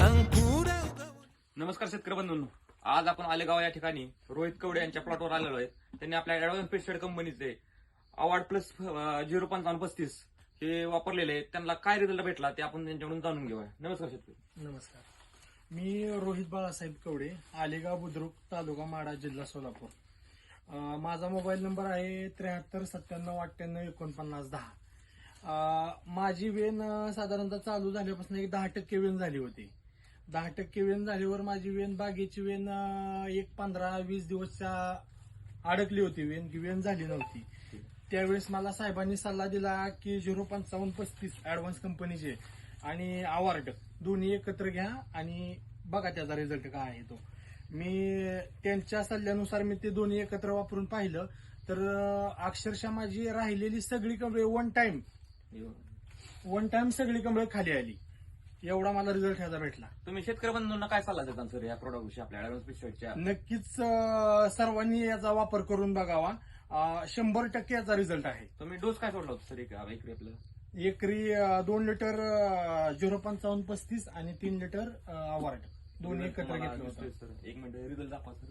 अंकुर नमस्कार शेतकरी बंधूंनो. आज आपण आलेगाव या ठिकाणी रोहित कवडे यांच्या प्लॉटवर आलेलो आहे. त्यांनी आपल्या ऍडव्हान्स पेस्टेड कंपनीचे अवॉर्ड प्लस झिरो पंचावन्न पस्तीस हे वापरलेले आहेत. त्यांना काय रिझल्ट भेटला ते आपण त्यांच्याकडून जाणून घेऊया. नमस्कार शेतकरी. नमस्कार. मी रोहित बाळासाहेब कवडे आलेगाव बुद्रुक तालुका माडा जिल्हा सोलापूर. माझा मोबाईल नंबर आहे त्र्याहत्तर सत्त्याण्णव अठ्ठ्याण्णव एकोणपन्नास दहा. माझी वेन साधारणतः चालू झाल्यापासून एक दहा टक्के वेन झाली होती. दहा टक्के वेन झाल्यावर माझी वेन बागेची वेन एक पंधरा वीस दिवसच्या अडकली होती वेन की वेन झाली नव्हती. त्यावेळेस मला साहेबांनी सल्ला दिला की झिरो पंचावन्न पस्तीस ऍडव्हान्स कंपनीचे आणि अवॉर्ड दोन्ही एकत्र घ्या आणि बघा त्याचा रिझल्ट काय आहे तो. मी त्यांच्या सल्ल्यानुसार मी ते दोन्ही एकत्र वापरून पाहिलं. तर अक्षरशः माझी राहिलेली सगळी कमळे वन टाइम वन टाइम सगळी कमळे खाली आली. एवढा मला रिझल्ट ह्याचा भेटला. तुम्ही शेतकरी बंधूंना काय सल्ला देता सर या प्रोडक्ट विषयी आपल्या ऍडव्हान्स नक्कीच अं, सर्वांनी याचा वापर करून बघावा. अं, शंभर टक्के याचा रिझल्ट आहे. तुम्ही डोस काय सोडला होता सर इकडे आपलं? एकरी अं, दोन लिटर झिरो पंचावन्न पस्तीस आणि तीन लिटर अवॉर्ड दोन्ही एकत्र घेतलं होतं. दिसतोय, सर एक मिनिट रिझल्ट दाखवा सर